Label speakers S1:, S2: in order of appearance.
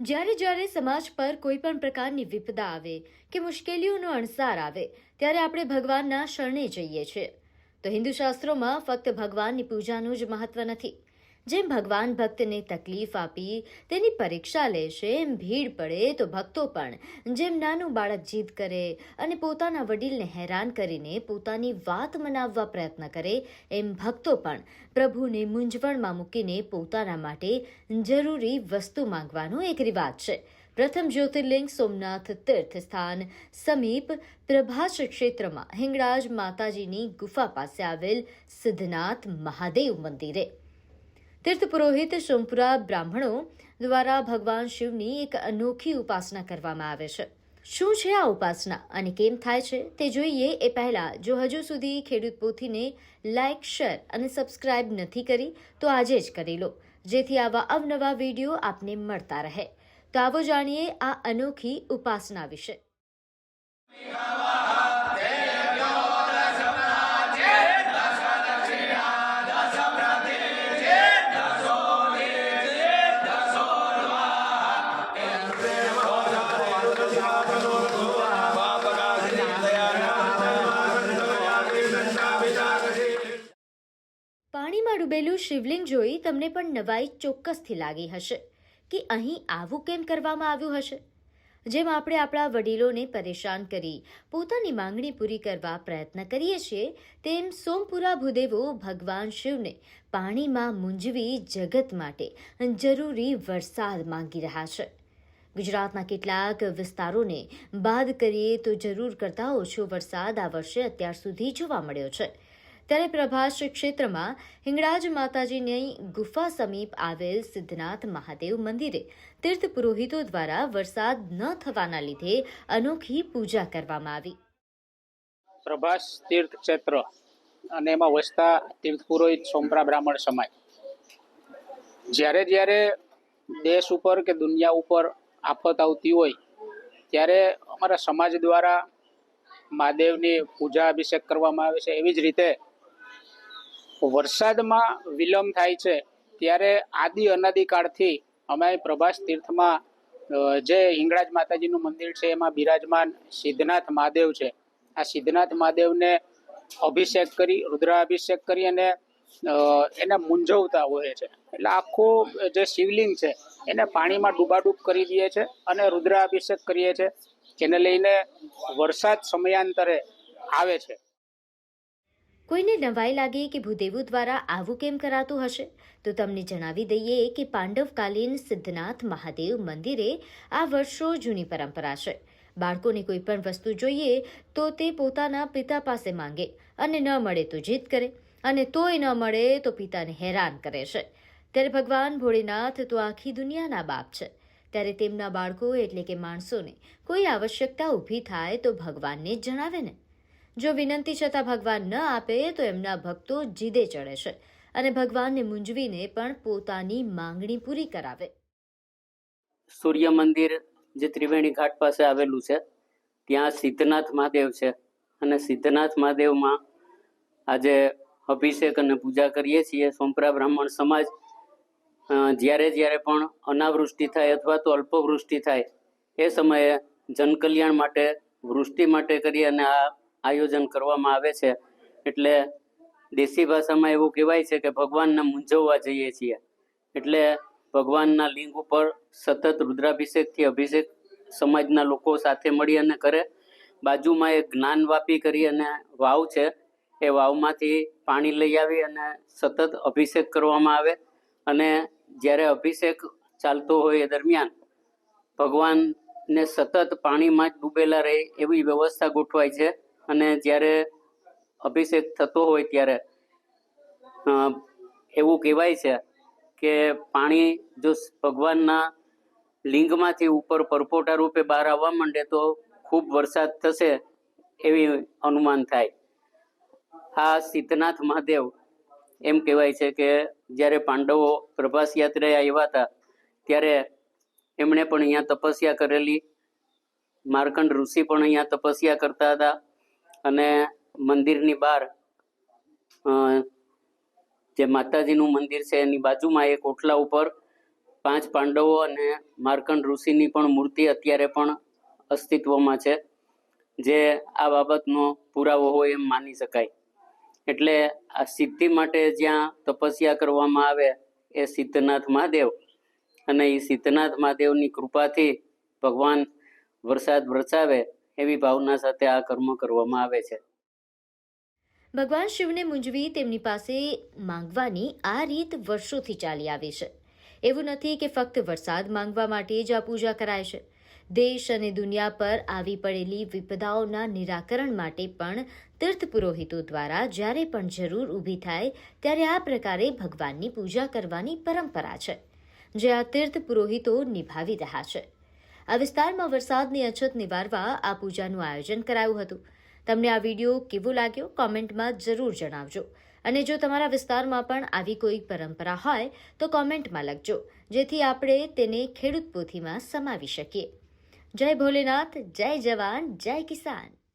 S1: જ્યારે જ્યારે સમાજ પર કોઈ પણ પ્રકારની વિપદા આવે કે મુશ્કેલીઓનો અણસાર આવે, ત્યારે આપણે ભગવાનના શરણે જઈએ છીએ. તો હિન્દુ શાસ્ત્રોમાં ફક્ત ભગવાનની પૂજાનું જ મહત્વ નથી. જેમ ભગવાન ભક્તને તકલીફ આપી, તેની પરીક્ષા લેશે એમ ભીડ પડે તો ભક્તો પણ, જેમ નાનું બાળક જીદ કરે અને પોતાના વડીલને હેરાન કરીને પોતાની વાત મનાવવા પ્રયત્ન કરે, એમ ભક્તો પણ પ્રભુને મૂંઝવણમાં મૂકીને પોતાના માટે જરૂરી વસ્તુ માંગવાનો એક રિવાજ છે. પ્રથમ જ્યોતિર્લિંગ સોમનાથ તીર્થ સ્થાન સમીપ પ્રભાસ ક્ષેત્રમાં હિંગળાજ માતાજીની ગુફા પાસે આવેલ સિદ્ધનાથ મહાદેવ મંદિરે. તીર્થ પુરોહિત સોમપુરા બ્રાહ્મણો દ્વારા ભગવાન શિવની એક અનોખી ઉપાસના કરવામાં આવે છે. શું છે આ ઉપાસના અને કેમ થાય છે તે જોઈએ એ પહેલા જો હજુ સુધી ખેડૂત પોથીને લાઇક શેર અને સબસ્ક્રાઇબ નથી કરી, તો આજે જ કરી લો. જેથી આવા અવનવા વીડિયો આપને મળતા રહે. તો આવો જાણીએ આ અનોખી ઉપાસના વિશે. પાણીમાં ડૂબેલું શિવલિંગ જોઈ તમને પણ નવાઈ ચોક્કસથી લાગી હશે કે અહીં આવું કેમ કરવામાં આવ્યું હશે? જેમ આપણે આપણા વડીલોને પરેશાન કરી, પોતાની માંગણી પૂરી કરવા પ્રયત્ન કરીએ છીએ, તેમ સોમપુરા ભૂદેવો ભગવાન શિવને પાણીમાં મૂંઝવી જગત માટે જરૂરી વરસાદ માંગી રહ્યા છે. ગુજરાતના કેટલાક વિસ્તારોને બાદ કરીએ તો જરૂર કરતાં ઓછો વરસાદ આ વર્ષે અત્યાર સુધી જોવા મળ્યો છે. ત્યારે પ્રભાસ ક્ષેત્રમાં હિંગળાજ માતાજીની ગુફા સમીપ આવેલ સિદ્ધનાથ મહાદેવ મંદિરે તીર્થ પુરોહિતો દ્વારા વરસાદ ન થવાના લીધે અનોખી પૂજા કરવામાં આવી.
S2: પ્રભાસ તીર્થ ક્ષેત્ર અને એમાં વસતા તીર્થ પુરોહિત સોમપરા બ્રાહ્મણ સમાજ. જ્યારે જ્યારે દેશ ઉપર કે દુનિયા ઉપર આફત આવતી હોય, ત્યારે અમારા સમાજ દ્વારા મહાદેવની પૂજા અભિષેક કરવામાં આવે છે. એવી જ રીતે વરસાદમાં વિલંબ થાય છે, ત્યારે આદિ અનાદિકાળથી અમે પ્રભાસ તીર્થમાં જે હિંગળાજ માતાજીનું મંદિર છે, એમાં બિરાજમાન સિદ્ધનાથ મહાદેવ છે. આ સિદ્ધનાથ મહાદેવને અભિષેક કરી, રુદ્રાભિષેક કરી અને એને મૂંઝવતા હોય છે. એટલે આખો જે શિવલિંગ છે, એને પાણીમાં ડૂબાડૂબ કરી દઈએ છે અને રુદ્રાભિષેક કરીએ છે, જેને લઈને વરસાદ સમયાંતરે આવે છે.
S1: કોઈને નવાઈ લાગે કે ભૂદેવું દ્વારા આવું કેમ કરાતું હશે? તો તમને જણાવી દઈએ કે પાંડવકાલીન સિદ્ધનાથ મહાદેવ મંદિરે આ વર્ષો જૂની પરંપરા છે. બાળકોને કોઈ પણ વસ્તુ જોઈએ તો તે પોતાના પિતા પાસે માંગે અને ન મળે તો જીદ કરે અને તોય ન મળે તો પિતાને હેરાન કરે છે. ત્યારે ભગવાન ભોળેનાથ તો આખી દુનિયાના બાપ છે. ત્યારે તેમના બાળકો એટલે કે માણસોને કોઈ આવશ્યકતા ઊભી થાય તો ભગવાનને જ જણાવે ને. જો વિનંતી છતાં ભગવાન ન આપે, તો એમના ભક્તો જીદે ચડે છે અને ભગવાનને મૂંઝવીને પણ પોતાની માંગણી પૂરી કરાવે.
S3: સૂર્ય મંદિર જે ત્રિવેણી ઘાટ પાસે આવેલું છે, ત્યાં સિદ્ધનાથ મહાદેવ છે અને સિદ્ધનાથ મહાદેવમાં આજે અભિષેક અને પૂજા કરીએ છીએ. સોમપરા બ્રાહ્મણ સમાજ જ્યારે જ્યારે પણ અનાવૃષ્ટિ થાય અથવા તો અલ્પવૃષ્ટિ થાય, એ સમયે જનકલ્યાણ માટે વૃષ્ટિ માટે કરી અને આ આયોજન કરવામાં આવે છે. એટલે દેશી ભાષામાં એવું કહેવાય છે કે ભગવાનને મૂંઝવવા જઈએ છીએ. એટલે ભગવાનના લિંગ ઉપર સતત રુદ્રાભિષેકથી અભિષેક સમાજના લોકો સાથે મળી અને કરે. બાજુમાં એક જ્ઞાન વાપી કરી અને વાવ છે. એ વાવમાંથી પાણી લઈ આવી અને સતત અભિષેક કરવામાં આવે. અને જ્યારે અભિષેક ચાલતો હોય એ દરમિયાન ભગવાનને સતત પાણીમાં જ ડૂબેલા રહે એવી વ્યવસ્થા ગોઠવાય છે. અને જ્યારે અભિષેક થતો હોય ત્યારે એવું કહેવાય છે કે પાણી જો ભગવાનના લિંગમાંથી ઉપર પરપોટા રૂપે બહાર આવવા માંડે તો ખૂબ વરસાદ થશે એવી અનુમાન થાય. આ સિદ્ધનાથ મહાદેવ એમ કહેવાય છે કે જ્યારે પાંડવો પ્રભાસ યાત્રાએ આવ્યા હતા, ત્યારે એમણે પણ અહીંયા તપસ્યા કરેલી. માર્કંડ ઋષિ પણ અહીંયા તપસ્યા કરતા હતા. અને મંદિરની બહાર જે માતાજીનું મંદિર છે, એની બાજુમાં એક ઓટલા ઉપર પાંચ પાંડવો અને માર્કંડ ઋષિની પણ મૂર્તિ અત્યારે પણ અસ્તિત્વમાં છે, જે આ બાબતનો પુરાવો હોય એમ માની શકાય. એટલે આ સિદ્ધિ માટે જ્યાં તપસ્યા કરવામાં આવે એ સિદ્ધનાથ મહાદેવ અને એ સિદ્ધનાથ મહાદેવની કૃપાથી ભગવાન વરસાદ વરસાવે એવી ભાવના સાથે આ કર્મ કરવામાં આવે છે.
S1: ભગવાન શિવને મૂંઝવી તેમની પાસે માંગવાની આ રીત વર્ષોથી ચાલી આવી છે. એવું નથી કે ફક્ત વરસાદ માંગવા માટે જ આ પૂજા કરાય છે. દેશ અને દુનિયા પર આવી પડેલી વિપદાઓના નિરાકરણ માટે પણ તીર્થ પુરોહિતો દ્વારા જ્યારે પણ જરૂર ઊભી થાય ત્યારે આ પ્રકારે ભગવાનની પૂજા કરવાની પરંપરા છે, જે આ તીર્થ પુરોહિતો નિભાવી રહ્યા છે. આ વિસ્તારમાં વરસાદની અછત નિવારવા આ પૂજાનું આયોજન કરાયું હતું. તમને આ વીડિયો કેવો લાગ્યો કોમેન્ટમાં જરૂર જણાવજો. અને જો તમારા વિસ્તારમાં પણ આવી કોઈ પરંપરા હોય, તો કોમેન્ટમાં લખજો, જેથી આપણે તેને ખેડૂત પોથીમાં સમાવી શકીએ. જય ભોલેનાથ, જય જવાન, જય કિસાન.